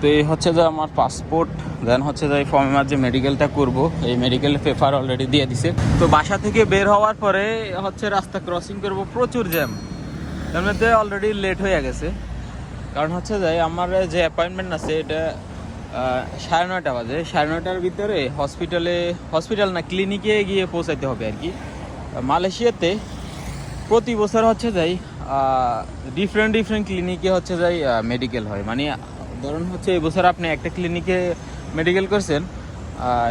তো এই হচ্ছে যে আমার পাসপোর্ট দেন হচ্ছে যে এই ফর্মের যে মেডিকেলটা করব, এই মেডিকেল পেপার অলরেডি দিয়ে দিছে। তো বাসা থেকে বের হওয়ার পরে হচ্ছে রাস্তা ক্রসিং করব, প্রচুর জ্যাম তার মধ্যে অলরেডি লেট হয়ে গেছে। কারণ হচ্ছে যে আমার যে অ্যাপয়েন্টমেন্ট আছে, এটা সাড়ে নয়টা বাজে। সাড়ে নয়টার ভিতরে হসপিটালে হসপিটাল না ক্লিনিকে গিয়ে পৌঁছাইতে হবে আর কি। মালয়েশিয়াতে প্রতি বছর হচ্ছে যাই ডিফারেন্ট ডিফারেন্ট ক্লিনিকে হচ্ছে যাই মেডিকেল হয়। মানে ধরুন হচ্ছে এই বছর আপনি একটা ক্লিনিকে মেডিকেল করছেন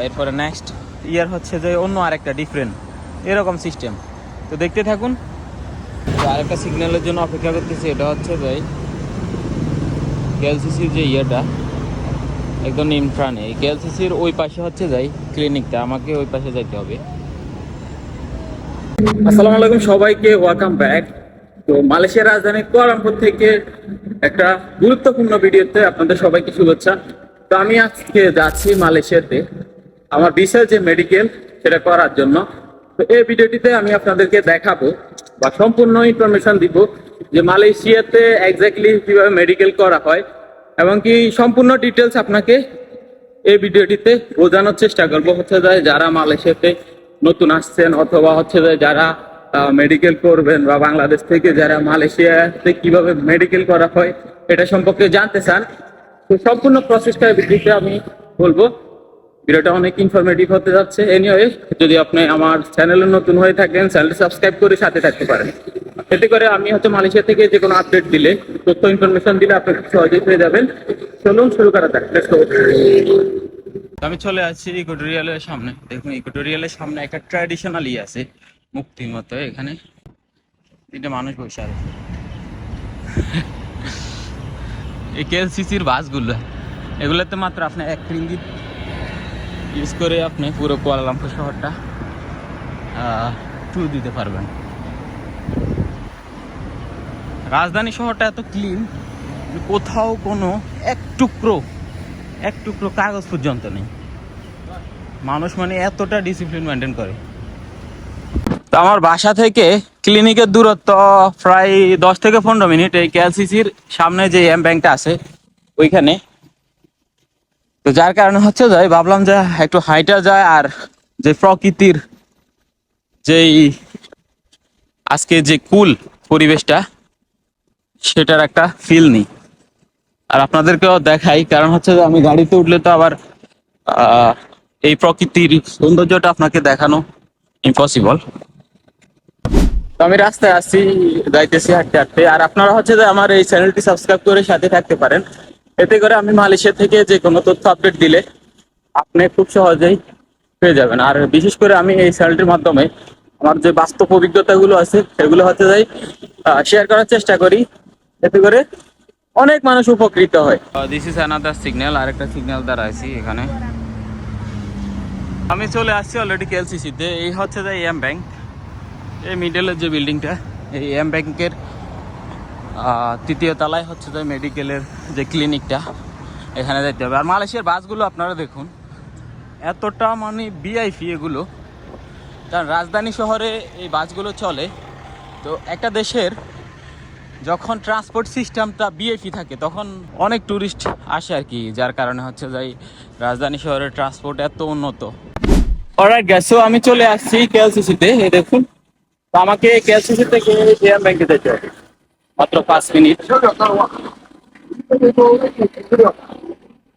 এরপরে নেক্সট ইয়ার হচ্ছে যে অন্য আরেকটা ডিফারেন্ট এরকম সিস্টেম তো দেখতে থাকুন। আরেকটা সিগন্যালের জন্য অপেক্ষা করতেছি, এটা হচ্ছে যাই কেএলসিসির যে ইয়েটা, একদম ইনফ্রানে এই কেএলসিসির ওই পাশে হচ্ছে যাই ক্লিনিকটা আমাকে ওই পাশে যাইতে হবে। আসসালামু আলাইকুম সবাইকে ওয়েলকাম ব্যাক তো মালয়েশিয়ার রাজধানী কুয়ালালামপুর থেকে একটা গুরুত্বপূর্ণ ভিডিওতে আপনাদের সবাইকে শুভেচ্ছা। তো আমি আজকে যাচ্ছি মালয়েশিয়াতে, আমার বিশেষ যে মেডিকেল সেটা করার জন্য। তো এই ভিডিওটিতে আমি আপনাদেরকে দেখাবো বা সম্পূর্ণ ইনফরমেশন দিব যে মালয়েশিয়াতে এক্স্যাক্টলি কীভাবে মেডিকেল করা হয় এবং কি সম্পূর্ণ ডিটেলস আপনাকে এই ভিডিওটিতে বোঝানোর চেষ্টা করব। হচ্ছে যারা মালয়েশিয়াতে নতুন আসছেন অথবা হচ্ছে যারা মেডিকেল করবেন বা বাংলাদেশ থেকে যারা মালয়েশিয়াতে কীভাবে মেডিকেল করা হয় এটা সম্পর্কে জানতে চান, তো সম্পূর্ণ প্রসেসটার ভিডিওতে আমি বলব। ভিডিওটা অনেক ইনফরমেটিভ হতে যাচ্ছে। এনিওয়ে যদি আপনি আমার চ্যানেলে নতুন হয়ে থাকেন চ্যানেলটি সাবস্ক্রাইব করে সাথে থাকতে পারেন। এতে করে আমি হয়তো মালয়েশিয়া থেকে যে কোনো আপডেট দিলে, তথ্য ইনফরমেশন দিলে আপনি সহজেই পেয়ে যাবেন। চলুন শুরু করা যাক। আমি চলে আসছি ইকোটোরিয়ালের সামনে। দেখুন ইকোটোরিয়ালের সামনে একটা ট্র্যাডিশনাল ই আছে। মুক্তির মতো এখানে। তিনটে মানুষ বসে আছে। এই কেএলসিসির বাসগুলো, এগুলোতে মাত্র আপনি এক রিঙ্গিত ইউজ করে আপনি পুরো কুয়ালালামপুর শহরটা ট্যুর দিতে পারবেন। রাজধানী শহরটা এত ক্লিন কোথাও কোনো এক টুকরো এক টুকরো কাগজ পর্যন্ত নেই। মানুষ মানে এতটা ডিসিপ্লিন মেনটেন করে। তো আমার বাসা থেকে ক্লিনিকের দূরত্ব প্রায় দশ থেকে পনেরো মিনিট এই কেএলসিসির সামনে যে এম ব্যাংকটা আছে, ওইখানে। তো যার কারণে হচ্ছে যাই ভাবলাম যে একটু হাইটা যায় আর যে প্রকৃতির যেই আজকে যে কুল পরিবেশটা, সেটার একটা ফিল নেই। আর আপনাদেরকেও দেখাই, কারণ হচ্ছে যে আমি গাড়িতে উঠলে তো আবার এই প্রকৃতির সৌন্দর্যটা আপনাকে দেখানো ইম্পসিবল তো আমি রাস্তায় আসছি যাইতেছি হাঁটতে হাঁটতে। আর আপনারা হচ্ছে যে আমার এই চ্যানেলটি সাবস্ক্রাইব করে সাথে থাকতে পারেন। এতে করে আমি মালয়েশিয়া থেকে যে কোনো তথ্য আপডেট দিলে আপনি খুব সহজেই পেয়ে যাবেন। আর বিশেষ করে আমি এই চ্যানেলটির মাধ্যমে আমার যে বাস্তব অভিজ্ঞতাগুলো আছে, সেগুলো হচ্ছে যাই শেয়ার করার চেষ্টা করি। এতে করে অনেক মানুষ উপকৃত হয়। দিস ইজ অ্যানাদার সিগন্যাল আরেকটা সিগন্যাল দ্বারা আছি এখানে। আমি চলে আসছি অলরেডি কেএলসিসিতে এই হচ্ছে যে এম ব্যাংক এই মিডলের যে বিল্ডিংটা এই এম ব্যাংকের তৃতীয় তলায় হচ্ছে যে মেডিকেলের যে ক্লিনিকটা এখানে যাইতে হবে। আর মালয়েশিয়ার বাসগুলো আপনারা দেখুন, এতটা মানে বিআইপি এগুলো। কারণ রাজধানী শহরে এই বাসগুলো চলে, তো একটা দেশের যখন ট্রান্সপোর্ট সিস্টেমটা বিএফি থাকে, তখন অনেক ট্যুরিস্ট আসে আর কি, যার কারণে হচ্ছে যাই রাজধানী শহরের ট্রান্সপোর্ট এত উন্নত। আমি চলে আসছি কেএলসিসিতে এই দেখুন। তো আমাকে কেএলসিসি থেকে জেএম ব্যাংকে যেতে হবে। মাত্র পাঁচ মিনিট।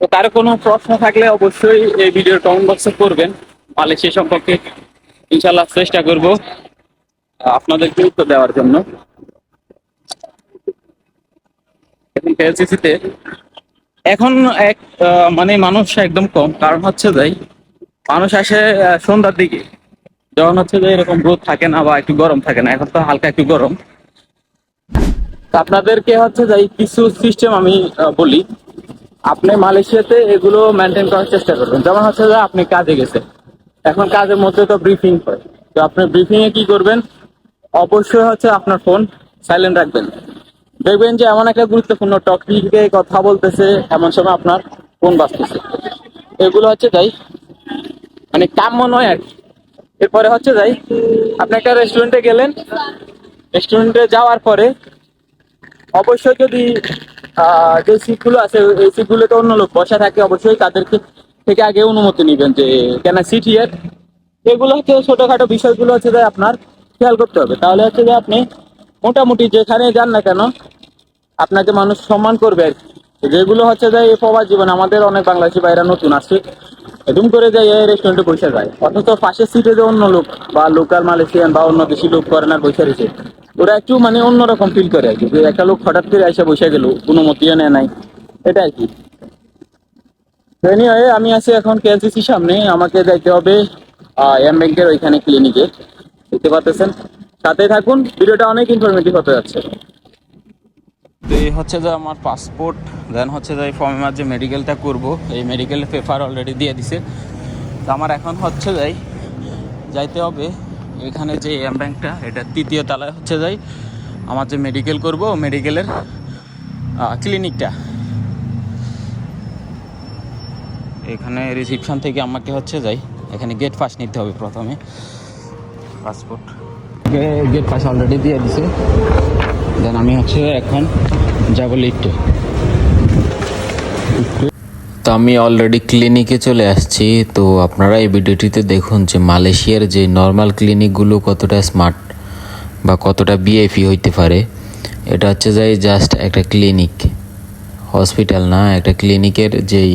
তো তার কোনো প্রশ্ন থাকলে অবশ্যই এই ভিডিওর কমেন্ট বক্সে করবেন। মালয়েশিয়া সম্পর্কে ইনশাল্লাহ চেষ্টা করব আপনাদেরকে উত্তর দেওয়ার জন্য। এখন কেএলসিসিতে এখন এক মানে মানুষ একদম কম। কারণ হচ্ছে যাই মানুষ আসে সন্ধ্যার দিকে। যখন হচ্ছে যে এরকম রোদ থাকে না বা একটু গরম থাকে না, এখন তো হালকা একটু গরম। আপনাদেরকে হচ্ছে যে কিছু সিস্টেম আমি বলি। আপনি মালয়েশিয়াতে এগুলো মেনটেন করার চেষ্টা করবেন। যেমন হচ্ছে যে আপনি কাজে গেছেন। এখন কাজের মধ্যে তো ব্রিফিং হয়। তো আপনি ব্রিফিং এ কি করবেন? অবশ্যই হচ্ছে আপনার ফোন সাইলেন্ট রাখবেন। দেখবেন যে এমন একটা গুরুত্বপূর্ণ টপিকে কথা বলতেছে, এমন সময় আপনার ফোন বাঁচতেছে এগুলো হচ্ছে যাই মানে কাম্য নয় আর কি। এরপরে হচ্ছে যাই, আপনি একটা রেস্টুরেন্টে গেলেন। রেস্টুরেন্টে যাওয়ার পরে অবশ্যই যদি যে সিটগুলো আছে, এই সিটগুলোতে অন্য লোক বসা থাকে, অবশ্যই তাদেরকে থেকে আগে অনুমতি নেবেন যে কেন সিট হিয়ার এগুলো হচ্ছে ছোটখাটো বিষয়গুলো হচ্ছে যে আপনার খেয়াল করতে হবে। তাহলে হচ্ছে যে আপনি মোটামুটি যেখানে যান না কেন, আপনাকে মানুষ সম্মান করবে আর কি। যেগুলো হচ্ছে যে এই প্রবাস জীবন আমাদের অনেক বাংলাদেশি ভাইরা নতুন আসছে। এরকম করে যায় এই রেস্টুরেন্টে বসে যায়। অথচ পাশের সিটে যে অন্য লোক বা লোকাল মালয়েশিয়ান বা অন্য দেশি লোক করে না, বসে রয়েছে। ওরা একটু মানে অন্যরকম ফিল করে আর কি একটা লোক হঠাৎ করে এসে বসে গেল অনুমতিও নেয় নাই। এটা আর কি আমি আছি এখন কেএলসিসির সামনে, আমাকে যাইতে হবে এম ব্যাংকের ওইখানে ক্লিনিকে দেখতে পাচ্ছেন সাথে থাকুন, ভিডিওটা অনেক ইনফরমেটিভ হতে যাচ্ছে। তো এই হচ্ছে যে আমার পাসপোর্ট দেন হচ্ছে যে ফর্মের যে মেডিকেলটা করব এই মেডিকেল পেপার অলরেডি দিয়ে দিছে। তো আমার এখন হচ্ছে যাই যাইতে হবে। এখানে যে এম ব্যাংকটা এটা তৃতীয় তলায় হচ্ছে যাই আমার যে মেডিকেল করব মেডিকেলের ক্লিনিকটা এখানে রিসিপশন থেকে আমাকে হচ্ছে যাই এখানে গেট পাস নিতে হবে প্রথমে। পাসপোর্ট গেট পাস অলরেডি দিয়ে দিছে। দেন আমি হচ্ছে এখন যাব লিফটে তো আমি অলরেডি ক্লিনিকে চলে আসছি, তো আপনারা এই ভিডিওটিতে দেখুন যে মালয়েশিয়ার যে নর্মাল ক্লিনিকগুলো কতটা স্মার্ট বা কতটা বিআইপি হইতে পারে। এটা হচ্ছে যাই জাস্ট একটা ক্লিনিক হসপিটাল না, একটা ক্লিনিকের যেই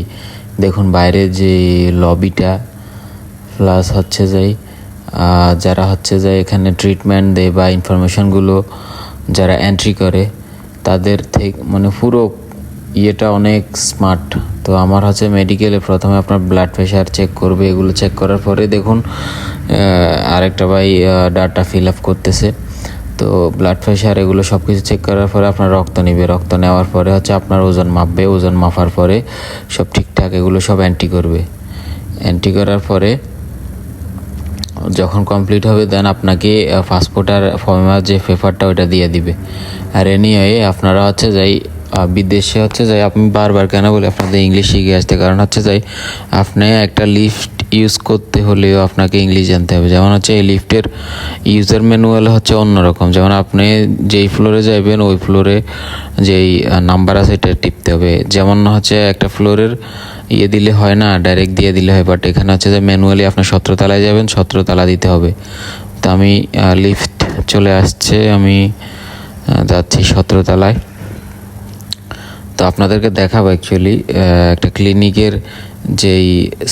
দেখুন বাইরে যে লবিটা প্লাস হচ্ছে যাই যারা হচ্ছে যে এখানে ট্রিটমেন্ট দেয় বা ইনফরমেশনগুলো যারা এন্ট্রি করে, তাদের থেকে মানে পুরো ইয়েটা অনেক স্মার্ট তো আমার হচ্ছে মেডিকেলে প্রথমে আপনার ব্লাড প্রেশার চেক করবে, এগুলো চেক করার পরে দেখুন আরেকটা ভাই ডাটা ফিল আপ করতেছে। তো ব্লাড প্রেশার এগুলো সব কিছু চেক করার পরে আপনার রক্ত নেবে। রক্ত নেওয়ার পরে হচ্ছে আপনার ওজন মাপবে। ওজন মাপার পরে সব ঠিকঠাক এগুলো সব অ্যান্টি করবে। অ্যান্টি করার পরে যখন কমপ্লিট হবে দেন আপনাকে পাসপোর্ট আর ফর্মের যে পেপারটা ওইটা দিয়ে দিবে। আর এনিওয়ে আপনারা হচ্ছে যাই বিদেশে হচ্ছে যাই, আপনি বারবার কেন বলি, আপনাদের ইংলিশ শিখে আসতে, কারণ হচ্ছে যাই, আপনি একটা লিফট ইউজ করতে হলেও আপনাকে ইংলিশ জানতে হবে। যেমন হচ্ছে এই লিফটের ইউজার ম্যানুয়াল হচ্ছে অন্যরকম। যেমন আপনি যেই ফ্লোরে যাবেন ওই ফ্লোরে যেই নাম্বার আছে এটা টিপতে হবে। যেমন হচ্ছে একটা ফ্লোরের ইয়ে দিলে হয় না ডাইরেক্ট দিয়ে দিলে হয় বাট এখানে হচ্ছে যে ম্যানুয়ালি আপনি সতেরো তলায় যাবেন সতেরো তালা দিতে হবে। তো আমি লিফট চলে আসছে, আমি যাচ্ছি সতেরো তলায় তো আপনাদেরকে দেখাবো অ্যাকচুয়ালি একটা ক্লিনিকের যেই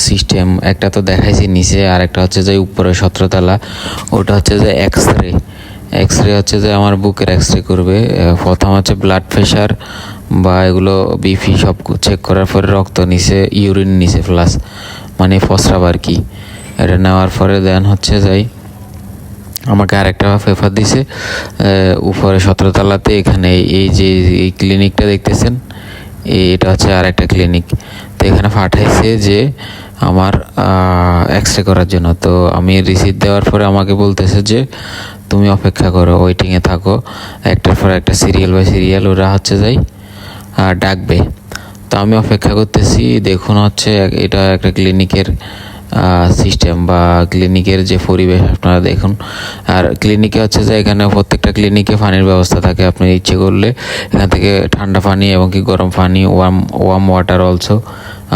সিস্টেম একটা তো দেখাইছি নিচে, আর একটা হচ্ছে যে উপরে সতেরোতলা, ওটা হচ্ছে যে এক্স রে এক্স রে হচ্ছে যে আমার বুকের এক্স রে করবে প্রথম হচ্ছে ব্লাড প্রেশার বা এগুলো বিপি সব চেক করার পরে রক্ত নিচে ইউরিন নিচে প্লাস মানে ফসরাব আর কি। এটা নেওয়ার পরে দেন হচ্ছে যাই আমাকে আরেকটা পেপার দিছে উপরে সতেরো তলাতে এখানে এই যে এই ক্লিনিকটা দেখতেছেন এটা হচ্ছে আর একটা ক্লিনিক তো এখানে পাঠাইছে যে আমার এক্স রে করার জন্য। তো আমি রিসিভ দেওয়ার পরে আমাকে বলতেছে যে, তুমি অপেক্ষা করো ওয়েটিংয়ে থাকো। একটার পর একটা সিরিয়াল বাই সিরিয়াল ওরা হচ্ছে যাই ডাকবে। তো আমি অপেক্ষা করতেছি, দেখুন হচ্ছে, এটা একটা ক্লিনিকের সিস্টেম বা ক্লিনিকের যে পরিবেশ আপনারা দেখুন। আর ক্লিনিকে হচ্ছে যে এখানে প্রত্যেকটা ক্লিনিকে পানির ব্যবস্থা থাকে আপনি ইচ্ছে করলে। এখান থেকে ঠান্ডা পানি এবং কি গরম পানি ওয়ার্ম ওয়ার্ম ওয়াটার অলসো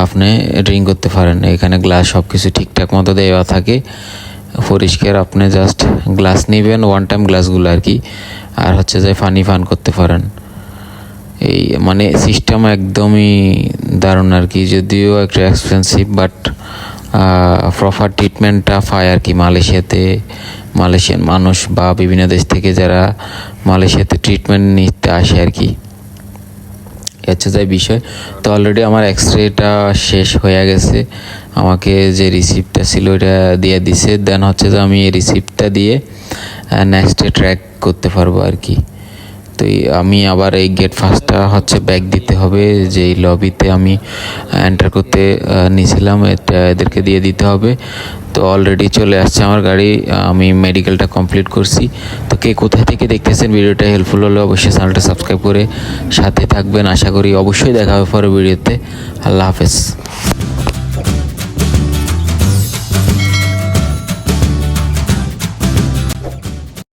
আপনি ড্রিঙ্ক করতে পারেন। এখানে গ্লাস সব কিছু ঠিকঠাক মতো দেওয়া থাকে। পরিষ্কার আপনি জাস্ট গ্লাস নেবেন ওয়ান টাইম গ্লাসগুলো আর কি। আর হচ্ছে যে পানি পান করতে পারেন। এই মানে সিস্টেম একদমই দারুণ আর কি। যদিও একটু এক্সপেন্সিভ বাট প্রপার ট্রিটমেন্টটা পায় আর কি মালয়েশিয়াতে? মালয়েশিয়ান মানুষ বা বিভিন্ন দেশ থেকে যারা মালয়েশিয়াতে ট্রিটমেন্ট নিতে আসে আর কি। হচ্ছে যাই বিষয়, তো অলরেডি আমার এক্স রেটা শেষ হয়ে গেছে। আমাকে যে রিসিপ্টটা ছিল ওটা দিয়ে দিছে। দেন হচ্ছে যে আমি এই রিসিপ্টটা দিয়ে নেক্সট ট্র্যাক করতে পারব আর কি। তো আমি আবার এই গেট ফার্স্টটা হচ্ছে ব্যাক দিতে হবে। যে লবিতে আমি এন্টার করতে নিয়েছিলাম, এটা এদেরকে দিয়ে দিতে হবে। তো অলরেডি চলে আসছে আমার গাড়ি আমি মেডিকেলটা কমপ্লিট করছি। তো কে কোথায় থেকে দেখতেছেন ভিডিওটা হেল্পফুল হলে অবশ্যই চ্যানেলটা সাবস্ক্রাইব করে সাথে থাকবেন। আশা করি অবশ্যই দেখা হবে পরে ভিডিওতে। আল্লাহ হাফেজ।